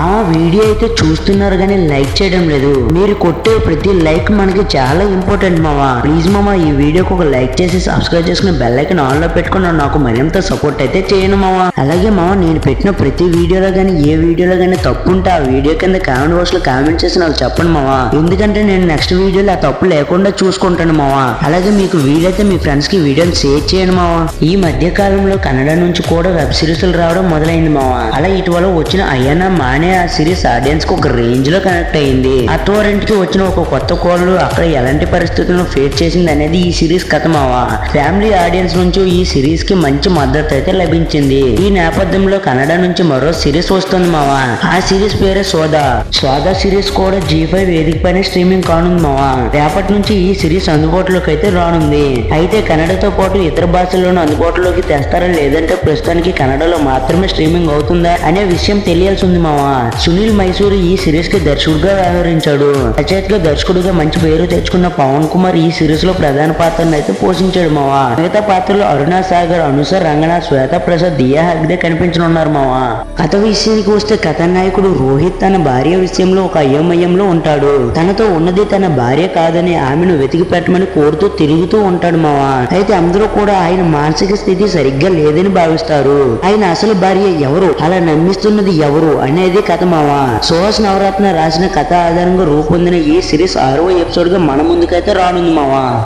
మా వీడియో అయితే చూస్తున్నారు కానీ లైక్ చేయడం లేదు. మీరు కొట్టే ప్రతి లైక్ మనకి చాలా ఇంపార్టెంట్ మావా. ప్లీజ్ మామా ఈ వీడియోకి ఒక లైక్ చేసి సబ్స్క్రైబ్ చేసుకుని బెల్ ఐకన్ ఆన్లో పెట్టుకుని నాకు మరింత సపోర్ట్ అయితే చేయను మావా. అలాగే మావా నేను పెట్టిన ప్రతి వీడియోలో కానీ ఏ వీడియోలో కానీ తప్పు ఉంటే ఆ వీడియో కింద కామెంట్ బాక్స్లో కామెంట్ చేసి నాకు చెప్పండి మావా. ఎందుకంటే నేను నెక్స్ట్ వీడియోలో ఆ తప్పు లేకుండా చూసుకుంటాను మావా. అలాగే మీకు వీలైతే మీ ఫ్రెండ్స్కి వీడియోని షేర్ చేయండి మావా. ఈ మధ్య కాలంలో కన్నడ నుంచి కూడా వెబ్ సిరీస్లు రావడం మొదలైంది మావా. అలా ఇటీవల వచ్చిన అయ్యన్న మానే ఆ సిరీస్ ఆడియన్స్కి ఒక రేంజ్లో కనెక్ట్ అయింది. అత్తవారింటికి వచ్చిన ఒక కొత్త కోళ్ళు అక్కడ ఎలాంటి పరిస్థితులను ఫేస్ చేసింది అనేది ఈ సిరీస్ కథ మావా. ఫ్యామిలీ ఆడియన్స్ నుంచి ఈ సిరీస్కి మంచి మద్దతు అయితే లభించింది. ఈ నేపథ్యంలో కన్నడ నుంచి మరో సిరీస్ వస్తుంది మావా. ఆ సిరీస్ పేరే సోదా. సోదా సిరీస్ కూడా జీ ఫైవ్ వేదిక పైన స్ట్రీమింగ్ కానుంది మావా. రేపటి నుంచి ఈ సిరీస్ అందుబాటులోకి అయితే రానుంది. అయితే కన్నడతో పాటు ఇతర భాషల్లోనూ అందుబాటులోకి తెస్తారా లేదంటే ప్రస్తుతానికి కన్నడలో మాత్రమే స్ట్రీమింగ్ అవుతుందా అనే విషయం తెలియాల్సి ఉంది మావా. సునీల్ మైసూర్ ఈ సిరీస్కి దర్శకుడిగా వ్యవహరించాడు. రచయితగా దర్శకుడిగా మంచి పేరు తెచ్చుకున్న పవన్ కుమార్ ఈ సిరీస్లో ప్రధాన పాత్రను అయితే పోషించాడు మావా. మిగతా పాత్రలు అరుణా సాగర్ అనుస రంగనా శ్వేత ప్రసాద్ దియా హగ్దే కనిపించనున్నారు మావా. కథ విషయానికి వస్తే కథానాయకుడు రోహిత్ తన భార్య విషయంలో ఒక అయోమయంలో ఉంటాడు. తనతో ఉన్నది తన భార్య కాదని ఆమెను వెతికి పెట్టమని కోరుతూ తిరుగుతూ ఉంటాడు మావా. అయితే అందరూ కూడా ఆయన మానసిక స్థితి సరిగ్గా లేదని భావిస్తారు. ఆయన అసలు భార్య ఎవరు? అలా నమ్మిస్తున్నది ఎవరు? అనేది కథ మావా? సుహాస్ నవరత్న రాసిన కథ ఆధారంగా రూపొందిన ఈ సిరీస్ ఆరవ ఎపిసోడ్గా మన ముందుకైతే రానుంది మావా.